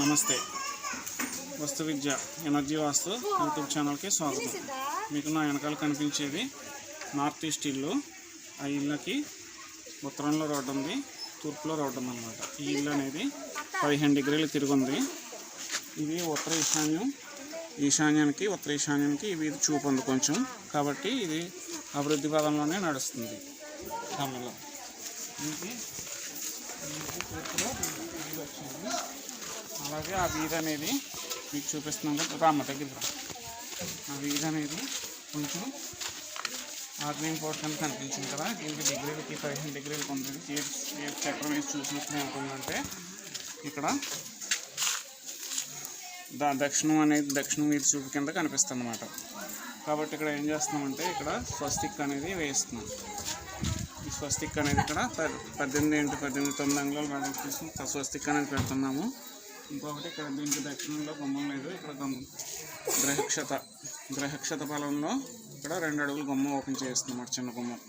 నమస్తే. వస్తు విద్య ఎనర్జీ వాస్తు యూట్యూబ్ ఛానల్కి స్వాగతం. మీకు నా వెనకాల కనిపించేది నార్త్ ఈస్ట్ ఇల్లు. ఆ ఇళ్ళకి ఉత్తరంలో రోడ్డు ఉంది తూర్పులో రోడ్డు ఉందన్నమాట. ఈ ఇల్లు అనేది పదిహేను డిగ్రీలు తిరుగుంది. ఇది ఉత్తర ఈశాన్యం. ఈశాన్యానికి ఉత్తర ఈశాన్యానికి ఇది చూపు ఉంది కొంచెం. కాబట్టి ఇది అభివృద్ధి పదంలోనే నడుస్తుంది. తమిళ తూర్పులో ఇది వచ్చింది. అలాగే ఆ వీధి అనేది మీకు చూపిస్తున్నాం కదా. రామ దగ్గర రా. ఆ వీధి అనేది కొంచెం ఆగ్నేయం పోర్షన్ కనిపించింది కదా. దీనికి డిగ్రీలకి పదిహేను డిగ్రీలకు ఉంటుంది ఏ ఏ చక్రం వేసి చూసినప్పుడు ఇక్కడ దా దక్షిణం అనేది దక్షిణం వీధి చూపు కింద కనిపిస్తుంది అన్నమాట కాబట్టి ఇక్కడ ఏం చేస్తున్నామంటే ఇక్కడ స్వస్తిక్ అనేది వేస్తున్నాం. ఈ స్వస్తిక్ అనేది ఇక్కడ పద్దెనిమిది ఇంటి పద్దెనిమిది తొమ్మిది అంగుళాలు స్వస్తిక్ అనేది పెడుతున్నాము. ఇంకొకటి ఇక్కడ దీనికి దక్షిణంలో గుమ్మం లేదు. ఇక్కడ గుమ్మం గ్రహక్షత గ్రహక్షత ఫలంలో ఇక్కడ రెండు అడుగులు గుమ్మం ఓపెన్ చేస్తున్నమాట అన్నమాట చిన్న గుమ్మం.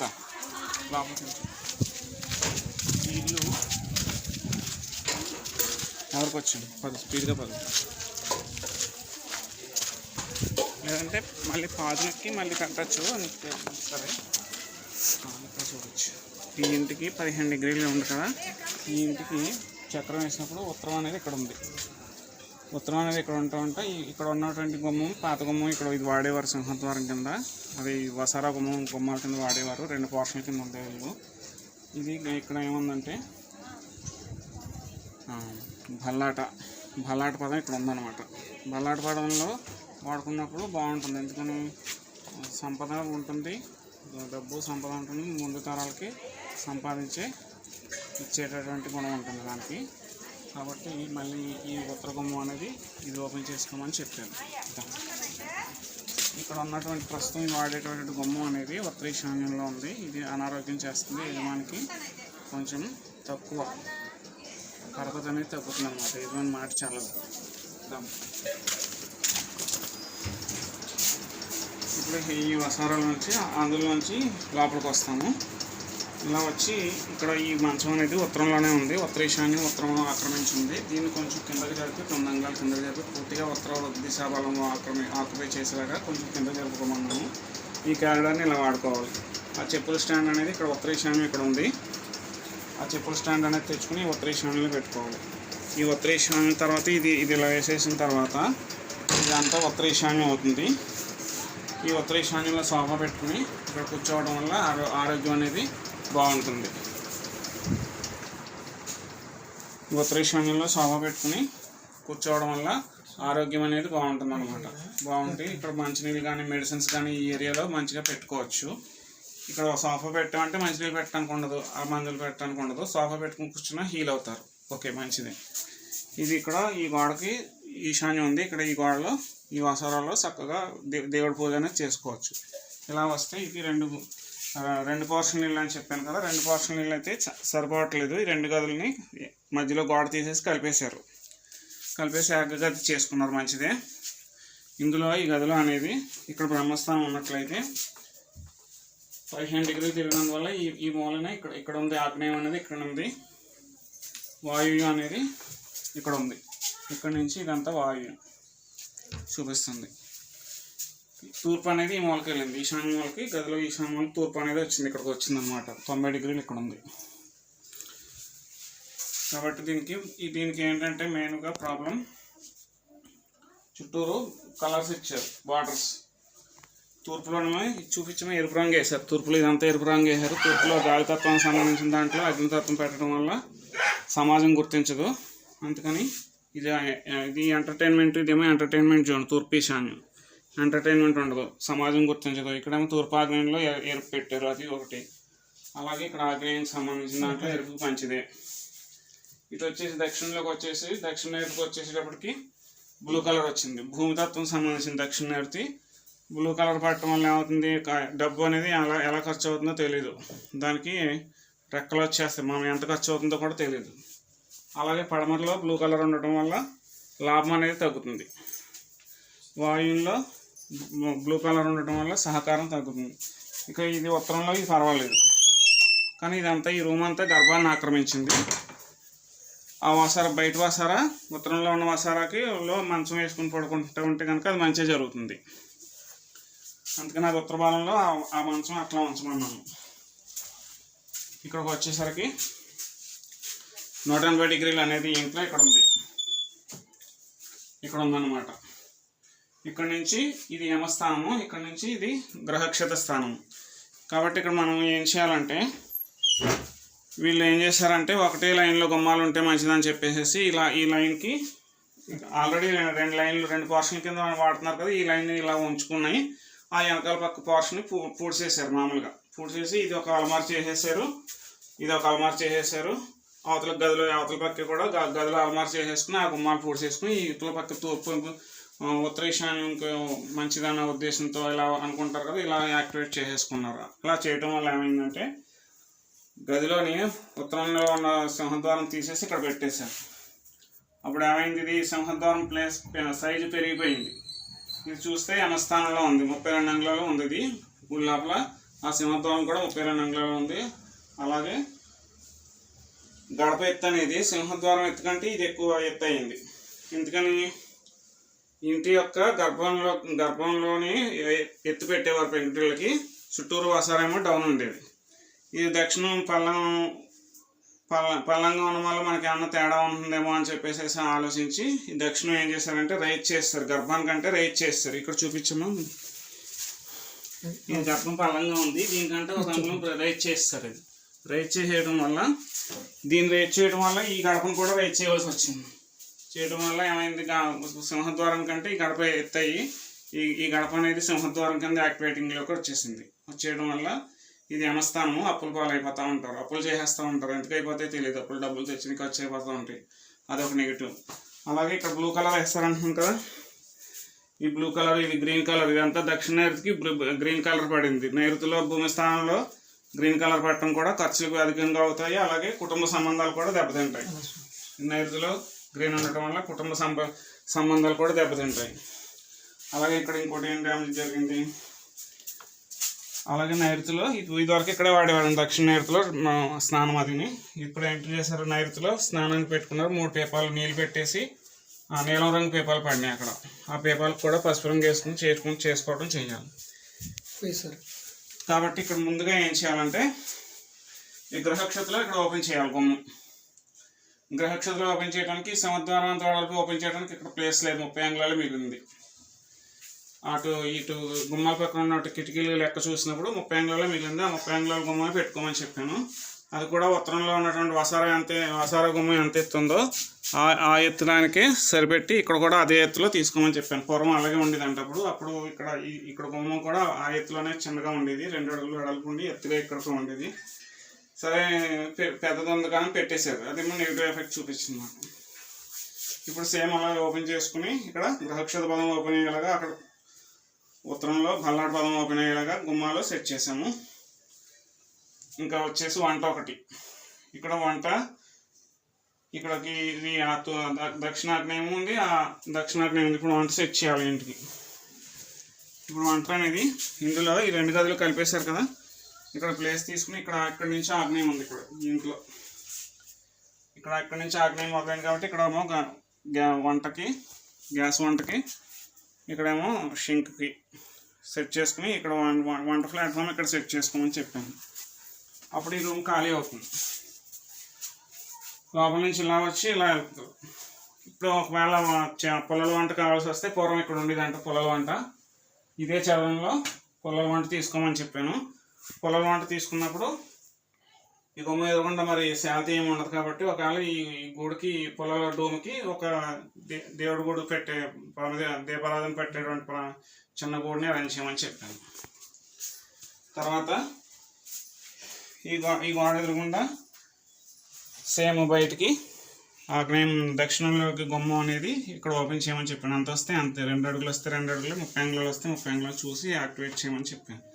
తా, ఇల్లు ఎవరికి వచ్చింది? పది స్పీడ్గా పది. లేదంటే మళ్ళీ పాదునకి మళ్ళీ కట్టచ్చు సరే. చూడవచ్చు ఇక్కడ చూడొచ్చు. ఈ ఇంటికి పదిహేను డిగ్రీలు ఉంది కదా. ఈ ఇంటికి చక్రం వేసినప్పుడు ఉత్తరం అనేది ఇక్కడ ఉంది. ఉత్తరం అనేది ఇక్కడ ఉంటా ఉంటే ఇక్కడ ఉన్నటువంటి గుమ్మం పాత గుమ్మం ఇక్కడ ఇది వాడేవారు సింహద్వారం కింద. అది వసారా గుమ్మం గుమ్మాల కింద వాడేవారు. రెండు పోర్షన్ల కింద ఉండేవాళ్ళు ఇది ఇక్కడ ఏముందంటే ఆ, భల్లాట భల్లాట పదం ఇక్కడ ఉందన్నమాట. భల్లాట పదంలో వాడుకున్నప్పుడు బాగుంటుంది. ఎందుకని? సంపద ఉంటుంది. డబ్బు సంపద ఉంటుంది. ముందు తరాలకి సంపాదించే ఇచ్చేటటువంటి గుణం ఉంటుంది దానికి. కాబట్టి మళ్ళీ ఈ ఉత్తర గుమ్మం అనేది ఇది ఓపెన్ చేసుకోమని చెప్పాను. ఇక్కడ ఉన్నటువంటి ప్రస్తుతం వాడేటటువంటి గుమ్మం అనేది ఉత్తరీశాన్యంలో ఉంది. ఇది అనారోగ్యం చేస్తుంది యజమానికి కొంచెం తక్కువ. పరపతి అనేది తగ్గుతుంది అనమాట యజమాని మాట చాలా ఇప్పుడు ఈ వసారాల నుంచి అందులోంచి లోపలికి వస్తాము. ఇలా వచ్చి ఇక్కడ ఈ మంచం అనేది ఉత్తరంలోనే ఉంది. ఉత్తర ఈశాన్యం ఉత్తరంలో ఆక్రమించింది. దీన్ని కొంచెం కిందకి జరిపి తొమ్మిది అంగాలు కిందకి జరిపి పూర్తిగా ఉత్తర దిశాబలంలో ఆక్రమి ఆక్యుపై చేసేలాగా కొంచెం కింద జరుపుకోమన్నాము. ఈ క్యారిడార్ని ఇలా వాడుకోవాలి. ఆ చెప్పుల స్టాండ్ అనేది ఇక్కడ ఉత్తర ఈశాన్యం ఇక్కడ ఉంది. ఆ చెప్పుల స్టాండ్ అనేది తెచ్చుకుని ఉత్తర ఈశాన్యంలో పెట్టుకోవాలి. ఈ ఉత్తర ఈశాన్యం తర్వాత ఇది ఇది ఇలా వేసేసిన తర్వాత ఇదంతా ఉత్తర ఈశాన్యం అవుతుంది. ఈ ఉత్తర ఈశాన్యంలో సోఫా పెట్టుకుని ఇక్కడ కూర్చోవడం వల్ల ఆరో ఆరోగ్యం అనేది బాగుంటుంది. ఈ ఉత్తర సోఫా పెట్టుకుని కూర్చోవడం వల్ల ఆరోగ్యం అనేది బాగుంటుంది అనమాట బాగుంటుంది ఇక్కడ మంచినీళ్ళు కానీ మెడిసిన్స్ కానీ ఈ ఏరియాలో మంచిగా పెట్టుకోవచ్చు. ఇక్కడ సోఫా పెట్టామంటే మంచినీళ్ళు పెట్టడానికి ఉండదు ఆ మందులు పెట్టడానికి ఉండదు. సోఫా పెట్టుకుని కూర్చున్నా హీల్ అవుతారు. ఓకే మంచిది. ఇది ఇక్కడ ఈ గోడకి ఈశాన్యం ఉంది. ఇక్కడ ఈ గోడలో ఈ వసరాల్లో చక్కగా దేవుడి పూజ అనేది చేసుకోవచ్చు. ఇలా వస్తే ఇది రెండు రెండు పోర్షన్ నీళ్ళు అని చెప్పాను కదా రెండు పోర్షన్ నీళ్ళు అయితే సరిపోవట్లేదు. ఈ రెండు గదులని మధ్యలో గోడ తీసేసి కలిపేశారు. కలిపేసి ఏక గది చేసుకున్నారు మంచిదే. ఇందులో ఈ గదిలో అనేది ఇక్కడ బ్రహ్మస్థానం ఉన్నట్లయితే పదిహేను డిగ్రీలు తిరిగినందువల్ల ఈ ఈ మూలన ఇక్కడ ఇక్కడ ఉంది ఆగ్నేయం అనేది ఇక్కడ ఉంది వాయువ్యం అనేది ఇక్కడ ఉంది. ఇక్కడ నుంచి ఇదంతా వాయువ్యం చూపిస్తుంది. తూర్పు అనేది ఈ మూలకి వెళ్ళింది. ఈశాన్య మూలకి గదిలో ఈశాన్య మూలకి తూర్పు అనేది వచ్చింది. ఇక్కడికి వచ్చింది అనమాట తొంభై డిగ్రీలు ఇక్కడ ఉంది. కాబట్టి దీనికి ఈ దీనికి ఏంటంటే మెయిన్గా ప్రాబ్లం చుట్టూరు కలర్స్ ఇచ్చారు. బార్డర్స్. తూర్పులోనే చూపించమే ఎరుపు రంగు వేశారు. తూర్పులో ఇదంతా ఎరుపు రంగు వేశారు. తూర్పులో గాలితత్వానికి సంబంధించిన దాంట్లో అగ్నితత్వం పెట్టడం వల్ల సమాజం గుర్తించదు. అందుకని ఇది ఇది ఎంటర్టైన్మెంట్ ఇదేమో ఎంటర్టైన్మెంట్ జోన్ తూర్పు ఈశాన్యం. ఎంటర్టైన్మెంట్ ఉండదు. సమాజం గుర్తించదు. ఇక్కడేమో తూర్పు ఆగ్నేయంలో ఎ- ఎరుపు పెట్టారు. అది ఒకటి. అలాగే ఇక్కడ ఆగ్నేయానికి సంబంధించిన దాంట్లో ఎరుపు మంచిదే ఇటు వచ్చేసి దక్షిణలోకి వచ్చేసి దక్షిణ ఎరుపు వచ్చేసేటప్పటికి బ్లూ కలర్ వచ్చింది. భూమితత్వం సంబంధించిన దక్షిణ ఎరుతి. బ్లూ కలర్ పట్టడం వల్ల ఏమవుతుంది? డబ్బు అనేది ఎలా ఎలా ఖర్చు అవుతుందో తెలియదు దానికి రెక్కలు వచ్చేస్తాయి. మనం ఎంత ఖర్చు అవుతుందో కూడా తెలియదు అలాగే పడమరలో బ్లూ కలర్ ఉండటం వల్ల లాభం అనేది తగ్గుతుంది. వాయువుల్లో బ్లూ- కలర్ ఉండటం వల్ల సహకారం తగ్గుతుంది. ఇక ఇది ఉత్తరంలో ఇది పర్వాలేదు. కానీ ఇదంతా ఈ రూమ్ అంతా గర్భాన్ని ఆక్రమించింది. ఆ వసార బయట వసార ఉత్తరంలో ఉన్న వసారాకి లో మంచం వేసుకుని పడుకుంటూ ఉంటే కనుక అది మంచిగా జరుగుతుంది. అందుకని అది ఉత్తర భాగంలో ఆ- ఆ మంచం అట్లా ఉంచమన్నాను. ఇక్కడికి వచ్చేసరికి నూట ఎనభై డిగ్రీలు అనేది ఇంట్లో ఇక్కడ ఉంది. ఇక్కడ ఉందన్నమాట. ఇక్కడ నుంచి ఇది యమస్థానము ఇక్కడ నుంచి ఇది గ్రహక్షత స్థానం కాబట్టి ఇక్కడ మనం ఏం చేయాలంటే వీళ్ళు ఏం చేశారంటే ఒకటే లైన్లో గుమ్మాలు ఉంటే మంచిదని చెప్పేసి ఇలా ఈ లైన్కి ఆల్రెడీ రెండు లైన్లు రెండు పోర్షన్ల కింద వాడుతున్నారు కదా ఈ లైన్ ఇలా ఉంచుకున్నాయి. ఆ వెనకాల పక్క పోర్షన్ని పూ పూడ్చేసారు మామూలుగా. పూడ్చేసి ఇది ఒక అలమార్ చేసేసారు ఇది ఒక అలమార్ చేసేసారు అవతల గదిలో అవతల పక్క కూడా గదిలో అలమార్ చేసేసుకుని ఆ గుమ్మాలు పూడ్చేసుకుని ఈ ఇతల పక్క తూర్పు ఉత్తర ఈశాన్యంకి మంచిదన్న ఉద్దేశంతో ఇలా అనుకుంటారు కదా ఇలా యాక్టివేట్ చేసేసుకున్నారు. ఇలా చేయటం వల్ల ఏమైందంటే గదిలోని ఉత్తరంలో ఉన్న సింహద్వారం తీసేసి ఇక్కడ పెట్టేశారు. అప్పుడు ఏమైంది ఇది సింహద్వారం ప్లేస్ సైజు పెరిగిపోయింది. ఇది చూస్తే యమస్థానంలో ఉంది ముప్పై రెండు అంగుళాలు ఉంది ఇది. గుడి లోపల ఆ సింహద్వారం కూడా ముప్పై రెండు అంగుళాలు ఉంది. అలాగే గడప ఎత్తు అనేది సింహద్వారం ఎత్తు కంటే ఇది ఎక్కువ ఎత్తు అయింది. ఎందుకని ఇంటి యొక్క గర్భంలో గర్భంలోని ఎత్తు పెట్టేవారు పెంకుటిళ్ళకి చుట్టూరు వసారేమో డౌన్ ఉండేది. ఇది దక్షిణం పల్లం పల్ల పల్లంగా ఉన్న వల్ల మనకి ఏమన్నా తేడా ఉంటుందేమో అని చెప్పేసి ఆలోచించి ఈ దక్షిణం ఏం చేస్తారంటే రైట్ చేస్తారు. గర్భానికంటే రైట్ చేస్తారు. ఇక్కడ చూపించము ఈ గర్భం పల్లంగా ఉంది. దీనికంటే ఒక అంగుళం రైట్ చేస్తారు ఇది. రైట్ చేసేయడం వల్ల దీన్ని రైట్ చేయడం వల్ల ఈ గడపను కూడా రైట్ చేయవలసి వచ్చింది. చేయడం వల్ల ఏమైంది? సింహద్వారం కంటే ఈ గడప ఎత్తయి. ఈ ఈ గడప అనేది సింహద్వారం కింద యాక్టివేటింగ్లోకి వచ్చేసింది. వచ్చేయడం వల్ల ఇది యమస్థానము అప్పులు పాలు అయిపోతూ ఉంటారు. అప్పులు చేసేస్తూ ఉంటారు. ఎందుకు అయిపోతాయి తెలియదు అప్పులు డబ్బులు తెచ్చిన ఖర్చు అయిపోతూ ఉంటాయి. అదొక నెగిటివ్ అలాగే ఇక్కడ బ్లూ కలర్ వేస్తారంటున్నాం కదా. ఈ బ్లూ కలర్ ఇది గ్రీన్ కలర్ ఇదంతా దక్షిణ నైరుతికి గ్రీన్ కలర్ పడింది. నైరుతిలో భూమి స్థానంలో గ్రీన్ కలర్ పట్టడం కూడా ఖర్చులకు అధికంగా అవుతాయి. అలాగే కుటుంబ సంబంధాలు కూడా దెబ్బతింటాయి. నైరుతిలో గ్రీన్ ఉండటం వల్ల కుటుంబ సంబ సంబంధాలు కూడా దెబ్బతింటాయి. అలాగే ఇక్కడ ఇంకోటి ఏం డ్యామేజ్ జరిగింది? అలాగే నైరుతిలో ఇది ఇదివరకు ఇక్కడే వాడేవాళ్ళం దక్షిణ నైరుతిలో స్నానం అదిని. ఇప్పుడు ఏంటి చేశారు? నైరుతిలో స్నానానికి పెట్టుకున్నారు. మూడు పేపాలు నీళ్ళు పెట్టేసి ఆ నీలం రంగు పేపాలు పడినాయి అక్కడ. ఆ పేపాలకు కూడా పసుపు రంగు వేసుకుని చేసుకుని చేసుకోవడం చేయాలి. కాబట్టి ఇక్కడ ముందుగా ఏం చేయాలంటే ఈ గ్రహక్షతలో ఇక్కడ ఓపెన్ చేయాలి గుమ్మం గ్రహక్షతులు ఓపెన్ చేయడానికి సముద్రం తోడలకు ఓపెన్ చేయడానికి ఇక్కడ ప్లేస్ లేదు. ముప్పై అంగుళాలు మిగిలింది. అటు ఇటు గుమ్మాల పక్కన ఉన్న కిటికీలు లెక్క చూసినప్పుడు ముప్పై అంగుళాలు మిగిలింది. ఆ ముప్పై అంగుళాల గుమ్మని పెట్టుకోమని చెప్పాను. అది కూడా ఉత్తరంలో ఉన్నటువంటి వసార ఎంత వసార గుమ్మం ఎంత ఎత్తుందో ఆ ఆ ఎత్తుడానికి సరిపెట్టి ఇక్కడ కూడా అదే ఎత్తులో తీసుకోమని చెప్పాను. పూర్వం అలాగే ఉండేది అంటప్పుడు అప్పుడు ఇక్కడ ఈ- ఇక్కడ గుమ్మం కూడా ఆ ఎత్తులోనే చిన్నగా ఉండేది. రెండు అడుగులు వెడల్పు ఉండి ఎత్తుగా ఇక్కడ ఉండేది. సరే పె- పెద్దది ఉంది కానీ పెట్టేశారు అదేమో నెగిటివ్ ఎఫెక్ట్ చూపించింది ఇప్పుడు సేమ్ అలా ఓపెన్ చేసుకుని ఇక్కడ గ్రహక్షత పదం ఓపెన్ అయ్యేలాగా అక్కడ ఉత్తరంలో భల్లాడు పదం ఓపెన్ అయ్యేలాగా గుమ్మాలో సెట్ చేసాము ఇంకా వచ్చేసి వంట ఒకటి. ఇక్కడ వంట ఇక్కడికి ఇది ఆ దక్షిణాగ్నేయం ఉంది. ఆ దక్షిణాగ్నేయం ఉంది. ఇప్పుడు వంట సెట్ చేయాలి ఇంటికి. ఇప్పుడు వంట అనేది ఇందులో ఈ రెండు గదులు కలిపేశారు కదా. ఇక్కడ ప్లేస్ తీసుకుని ఇక్కడ ఇక్కడ నుంచి ఆగ్నేయం ఉంది ఇక్కడ దీంట్లో ఇంట్లో. ఇక్కడ ఇక్కడ నుంచి ఆగ్నేయం మొదలైంది కాబట్టి ఇక్కడేమో గ్యా వంటకి గ్యాస్ వంటకి ఇక్కడేమో షింక్కి సెట్ చేసుకుని ఇక్కడ వంట ప్లాట్ఫామ్ ఇక్కడ సెట్ చేసుకోమని చెప్పాను. అప్పుడు ఈ రూమ్ ఖాళీ అవుతుంది. లోపల నుంచి ఇలా వచ్చి ఇలా వెళ్తారు ఇప్పుడు ఒకవేళ చ- వంట కావాల్సి వస్తే పూర్వం ఇక్కడ ఉండేదంట పుల్లల వంట. ఇదే చదవంలో పుల్లల వంట తీసుకోమని చెప్పాను. పొలం వంట తీసుకున్నప్పుడు ఈ గుమ్మ ఎదురకుండా మరి శాంతి ఏమి ఉండదు కాబట్టి ఒకవేళ ఈ గుడికి పొలాల డోమ్కి ఒక దే- దేవుడి గుడి పెట్టే దీపారాధన పెట్టేటువంటి ప- చిన్న గూడిని అరేంజ్ చేయమని చెప్పాను. తర్వాత ఈ గో ఈ గోడ ఎదురుగుండా సేమ్ బయటికి ఆగ్నేయం దక్షిణంలోకి గుమ్మం అనేది ఇక్కడ ఓపెన్ చేయమని చెప్పాను. అంత వస్తే అంతే రెండు అడుగులు వస్తే రెండు అడుగులు ముప్పై అంగుళాలు వస్తే ముప్పై అంగుళాలు చూసి యాక్టివేట్ చేయమని చెప్పాను.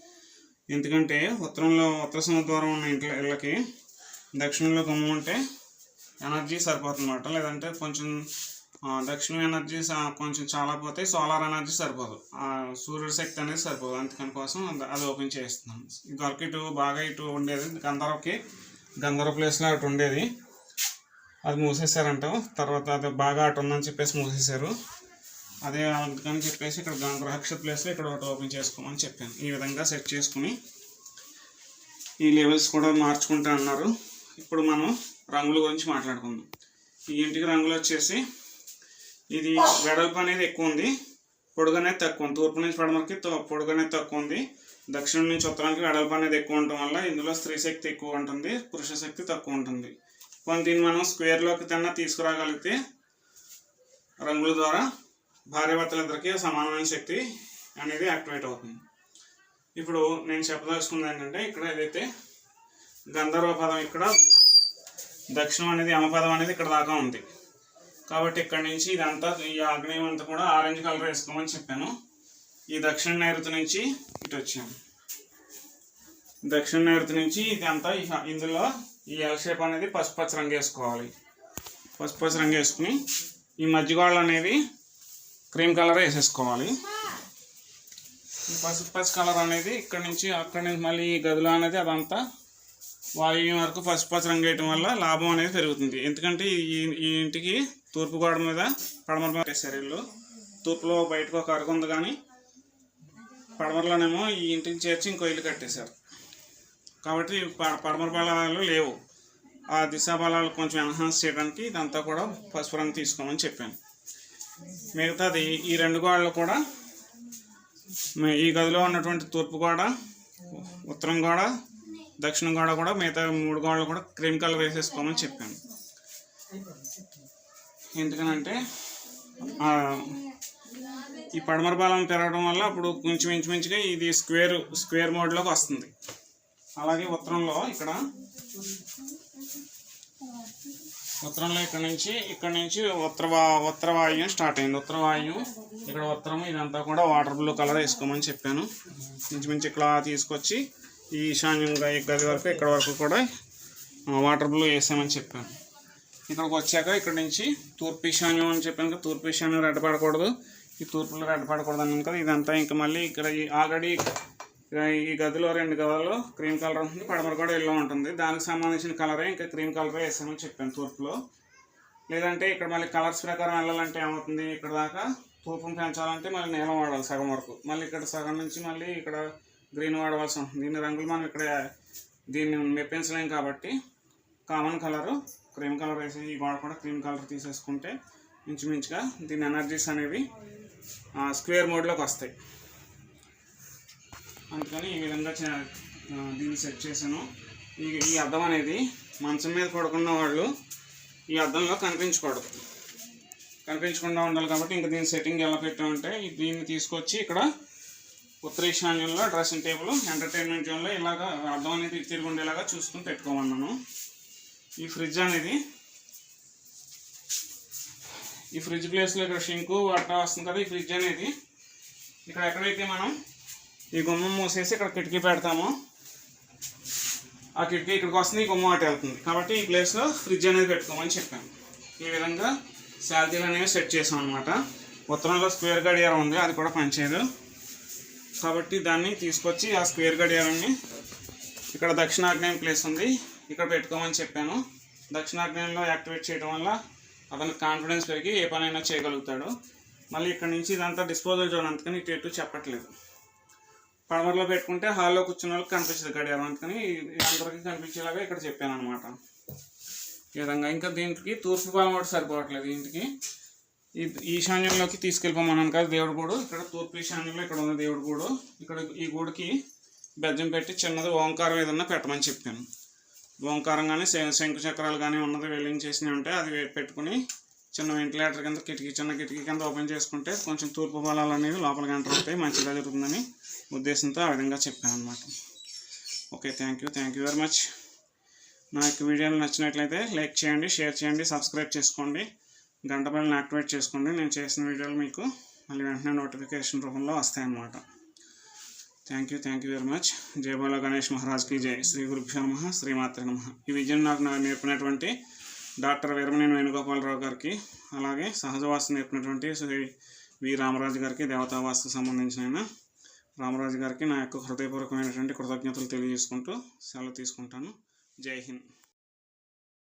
ఎందుకంటే ఉత్తరంలో ఉత్తర సముద్రం ఉన్న ఇంట్లో ఇళ్ళకి దక్షిణంలో గుమ్మం ఉంటే ఎనర్జీ సరిపోతుందన్నమాట. లేదంటే కొంచెం దక్షిణం ఎనర్జీ కొంచెం చాలా పోతే సోలార్ ఎనర్జీ సరిపోదు. ఆ శక్తి అనేది సరిపోదు. అందుకని కోసం అది- అది ఓపెన్ చేస్తున్నాం. ఇదివరకు ఇటు బాగా ఇటు ఉండేది గంధర్వకి గంధర్వ ప్లేస్లో అటు ఉండేది. అది మూసేశారంట. తర్వాత అది బాగా అటు ఉందని చెప్పేసి మూసేశారు. అదే అందుకని చెప్పేసి ఇక్కడ గృహక్ష ప్లేస్లో ఇక్కడ ఒకటి ఓపెన్ చేసుకోమని చెప్పాను. ఈ విధంగా సెట్ చేసుకుని ఈ లెవెల్స్ కూడా మార్చుకుంటా అన్నారు. ఇప్పుడు మనం రంగుల గురించి మాట్లాడుకుందాం. ఈ ఇంటికి రంగులు వచ్చేసి ఇది వెడల్పు అనేది ఎక్కువ ఉంది. పొడుగు అనేది తక్కువ ఉంది. తూర్పు నుంచి పడమరకి పొడుగు అనేది తక్కువ ఉంది. దక్షిణం నుంచి ఉత్తరానికి వెడల్పు అనేది ఎక్కువ ఉండటం వల్ల ఇందులో స్త్రీ శక్తి ఎక్కువ ఉంటుంది. పురుష శక్తి తక్కువ ఉంటుంది. కొన్ని దీన్ని మనం స్క్వేర్లోకి తన తీసుకురాగలిగితే రంగుల ద్వారా భార్యభర్తలందరికీ సమానమైన శక్తి అనేది యాక్టివేట్ అవుతుంది. ఇప్పుడు నేను చెప్పదలుచుకుంది ఏంటంటే ఇక్కడ ఏదైతే గంధర్వ పదం ఇక్కడ దక్షిణం అనేది యమపదం అనేది ఇక్కడ దాకా ఉంది. కాబట్టి ఇక్కడ నుంచి ఇదంతా ఈ ఆగ్నేయం అంతా కూడా ఆరెంజ్ కలర్ వేసుకోమని చెప్పాను. ఈ దక్షిణ నైరుతి నుంచి ఇటు వచ్చాము దక్షిణ నైరుతి నుంచి ఇదంతా ఇందులో ఈ ఎల్ షేప్ అనేది పసుపచ్చ రంగు వేసుకోవాలి. పసుపచ్చ రంగు వేసుకుని ఈ మధ్యగోళ్ళు అనేవి క్రీమ్ కలర్ వేసేసుకోవాలి. పసుపు పసుపు కలర్ అనేది ఇక్కడ నుంచి అక్కడి నుంచి మళ్ళీ గదిలో అనేది అదంతా వాయువ్యం వరకు పసుపు రంగు వేయటం వల్ల లాభం అనేది పెరుగుతుంది. ఎందుకంటే ఈ ఈ ఇంటికి తూర్పు గోడ మీద పడమర మీద వేసారు ఇల్లు తూర్పులో బయటకు ఒక అరుగు ఉంది కానీ పడమరలోనేమో ఈ ఇంటికి చేర్చి ఇంకో ఇల్లు కట్టేశారు. కాబట్టి ప- పడమర బలాలు లేవు. ఆ దిశా బలాలు కొంచెం ఎన్హాన్స్ చేయడానికి ఇదంతా కూడా పసుపు రంగు తీసుకోమని చెప్పాను. మిగతాది ఈ రెండు గోడలు కూడా ఈ గదిలో ఉన్నటువంటి తూర్పు గోడ ఉత్తరం గోడ దక్షిణం గోడ కూడా మిగతా మూడు గోడలు కూడా క్రీమ్ కలర్ వేసేసుకోమని చెప్పాను. ఎందుకనంటే ఈ పడమర బలం పెరగడం వల్ల అప్పుడు కొంచెం ఇంచుమించుగా ఇది స్క్వేర్ స్క్వేర్ మోడ్లోకి వస్తుంది. అలాగే ఉత్తరంలో ఇక్కడ ఉత్తరంలో ఇక్కడ నుంచి ఇక్కడ నుంచి ఉత్తర వా- ఉత్తర వాయువ్యం స్టార్ట్ అయింది. ఉత్తర వాయువ్యం ఇక్కడ ఉత్తరం ఇదంతా కూడా వాటర్ బ్లూ కలర్ వేసుకోమని చెప్పాను. ఇంచుమించు ఇక్కడ తీసుకొచ్చి ఈశాన్యం ఈశాన్యంగా గది వరకు ఇక్కడ వరకు కూడా వాటర్ బ్లూ వేసామని చెప్పాను. ఇక్కడికి వచ్చాక ఇక్కడ నుంచి తూర్పు ఈశాన్యం అని చెప్పాను కదా తూర్పు ఈశాన్యం రెడ్డపడకూడదు ఈ తూర్పులో రెడ్డపడకూడదు అన్నాను కదా ఇదంతా ఇంకా మళ్ళీ ఇక్కడ ఆల్రెడీ ఈ గదిలో రెండు గదుల్లో క్రీమ్ కలర్ ఉంటుంది పడమర కూడా ఎల్లో ఉంటుంది. దానికి సంబంధించిన కలరే ఇంకా క్రీమ్ కలరే వేసామని చెప్పాను తూర్పులో. లేదంటే ఇక్కడ మళ్ళీ కలర్స్ ప్రకారం వెళ్ళాలంటే ఏమవుతుంది? ఇక్కడ దాకా తూర్పును పెంచాలంటే మళ్ళీ నీలం వాడాలి సగం వరకు. మళ్ళీ ఇక్కడ సగం నుంచి మళ్ళీ ఇక్కడ గ్రీన్ వాడవలసి ఉంటుంది. దీని రంగులు మనం ఇక్కడ దీన్ని మెప్పించలేం కాబట్టి కామన్ కలరు క్రీమ్ కలర్ వేసి ఈ గోడ కూడా క్రీమ్ కలర్ తీసేసుకుంటే ఇంచుమించుగా దీని ఎనర్జీస్ అనేవి స్క్వేర్ మోడ్లోకి వస్తాయి. అందుకని ఈ విధంగా చే- దీన్ని సెట్ చేశాను. ఈ ఈ అద్దం అనేది మంచం మీద పడుకున్న వాళ్ళు ఈ అద్దంలో కనిపించకూడదు. కనిపించకుండా ఉండాలి కాబట్టి ఇంకా దీని సెట్టింగ్ ఎలా పెట్టామంటే దీన్ని తీసుకొచ్చి ఇక్కడ ఉత్తర ఈశాన్యంలో డ్రెస్సింగ్ టేబుల్ ఎంటర్టైన్మెంట్ జోన్లో ఇలాగ అర్థం అనేది తిరిగి ఉండేలాగా చూసుకుని పెట్టుకోమన్నాను ఈ ఫ్రిడ్జ్ అనేది ఈ ఫ్రిడ్జ్ ప్లేస్లో ఇక్కడ షింకు అట్ట వస్తుంది కదా ఈ ఫ్రిడ్జ్ అనేది ఇక్కడ ఎక్కడైతే మనం ఈ గుమ్మం మూసేసి ఇక్కడ కిటికీ పెడతాము. ఆ కిటికీ ఇక్కడికి వస్తుంది ఈ గుమ్మం అటు వెళ్తుంది. కాబట్టి ఈ ప్లేస్లో ఫ్రిడ్జ్ అనేది పెట్టుకోమని చెప్పాను. ఈ విధంగా శాలరీలు అనేవి సెట్ చేసాం అనమాట ఉత్తరంలో స్క్వేర్ గడియారం ఉంది అది కూడా పనిచేయదు. కాబట్టి దాన్ని తీసుకొచ్చి ఆ స్క్వేర్ గడియారాన్ని ఇక్కడ దక్షిణాగ్నేయం ప్లేస్ ఉంది ఇక్కడ పెట్టుకోమని చెప్పాను. దక్షిణాగ్నేయంలో యాక్టివేట్ చేయడం వల్ల అతనికి కాన్ఫిడెన్స్ పెరిగి ఏ పనైనా చేయగలుగుతాడు. మళ్ళీ ఇక్కడ నుంచి ఇదంతా డిస్పోజల్ జోన్ అందుకని ఇటు చెప్పట్లేదు. పడమరలో పెట్టుకుంటే హాల్లో కూర్చున్న వాళ్ళకి కనిపించదు గడియారం. అందుకని అందరికీ కనిపించేలాగా ఇక్కడ చెప్పాను అనమాట ఈ విధంగా ఇంకా దీనికి తూర్పు పాలన సరిపోవట్లేదు ఇంటికి. ఈ ఈశాన్యంలోకి తీసుకెళ్ళిపోమన్నాను కదా దేవుడు గూడు ఇక్కడ తూర్పు ఈశాన్యంలో ఇక్కడ ఉంది దేవుడు గూడు ఇక్కడ ఈ గూడికి బెజ్జం పెట్టి చిన్నది ఓంకారం ఏదన్నా పెట్టమని చెప్పాను. ఓంకారం కానీ శం- శంకు చక్రాలు కానీ ఉన్నది వెల్డింగ్ చేసినవి ఉంటే అది వే- పెట్టుకుని చిన్న వెంటిలేటర్ కింద కిటికీ చిన్న కిటికీ కింద ఓపెన్ చేసుకుంటే కొంచెం తూర్పు బలాలు అనేవి లోపలికి ఎంటర్ అవుతాయి. మంచిగా జరుగుతుందని ఉద్దేశంతో ఆ విధంగా చెప్పాను అనమాట okay thank you thank you very much నా యొక్క వీడియోలు నచ్చినట్లయితే లైక్ చేయండి షేర్ చేయండి సబ్స్క్రైబ్ చేసుకోండి గంట బెల్ని యాక్టివేట్ చేసుకోండి. నేను చేసిన వీడియోలు మీకు మళ్ళీ వెంటనే నోటిఫికేషన్ రూపంలో వస్తాయన్నమాట thank you thank you very much జై గణేష్ మహారాజ్కి జై. శ్రీ గురుభ్యో నమ శ్రీమాత్రి నమ. ఈ విజయం నాకు నేర్పినటువంటి డాక్టర్ వీరమనేని వేణుగోపాలరావు గారికి అలాగే సహజవాసు నేర్పినటువంటి శ్రీ వి. రామరాజు గారికి దేవతావాసుకు సంబంధించిన ఆయన రామరాజు గారికి నా యొక్క హృదయపూర్వకమైనటువంటి కృతజ్ఞతలు తెలియజేసుకుంటూ సెలవు తీసుకుంటాను. జై హింద్.